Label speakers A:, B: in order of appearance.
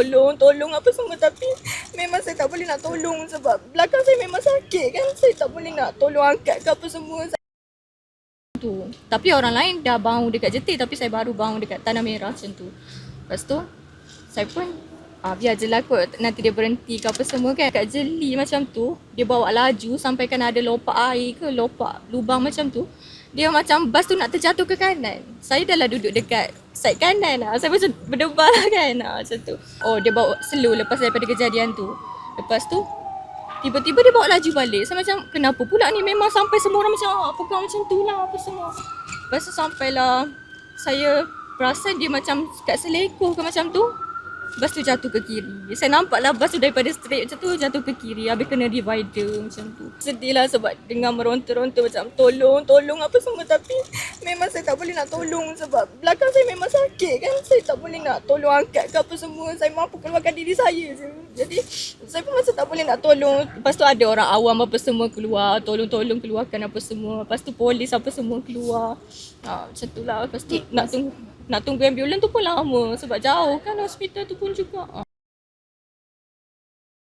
A: tolong, tolong apa semua tapi memang saya tak boleh nak tolong sebab belakang saya memang sakit kan. Saya tak boleh nak tolong angkat ke apa semua.
B: tu. Tapi orang lain dah bangun dekat jeti tapi saya baru bangun dekat tanah merah macam tu. Lepas tu saya pun ah, biar je lah kot nanti dia berhenti ke apa semua kan. Kat jeli macam tu dia bawa laju sampai kan ada lopak air ke lopak lubang macam tu. Dia macam bas tu nak terjatuh ke kanan. Saya dah lah duduk dekat side kanan lah. Saya macam berdebar lah kan ah, macam tu. Oh dia bawa slow lepas daripada kejadian tu. Lepas tu Tiba-tiba dia bawa laju balik. Saya macam kenapa pula ni memang sampai semua orang macam ah, pegang macam tu lah apa semua. Lepas tu sampailah saya perasan dia macam kat selekoh ke macam tu. Bas tu jatuh ke kiri. Saya nampak lah bas tu daripada straight macam tu jatuh ke kiri. Habis kena divider macam tu. Sedih lah sebab dengar meronta-ronta macam tolong, tolong apa semua. Tapi memang saya tak boleh nak tolong sebab belakang saya memang sakit kan. Saya tak boleh nak tolong angkat ke apa semua. Saya mampu keluarkan diri saya je. Jadi saya pun masa tak boleh nak tolong. Lepas tu ada orang awam apa semua keluar. Tolong-tolong keluarkan apa semua. Lepas tu polis apa semua keluar. Ha, macam tu lah. Lepas tu nak tunggu nak tunggu ambulan tu pun lama sebab jauh kan hospital tu pun juga. Oh.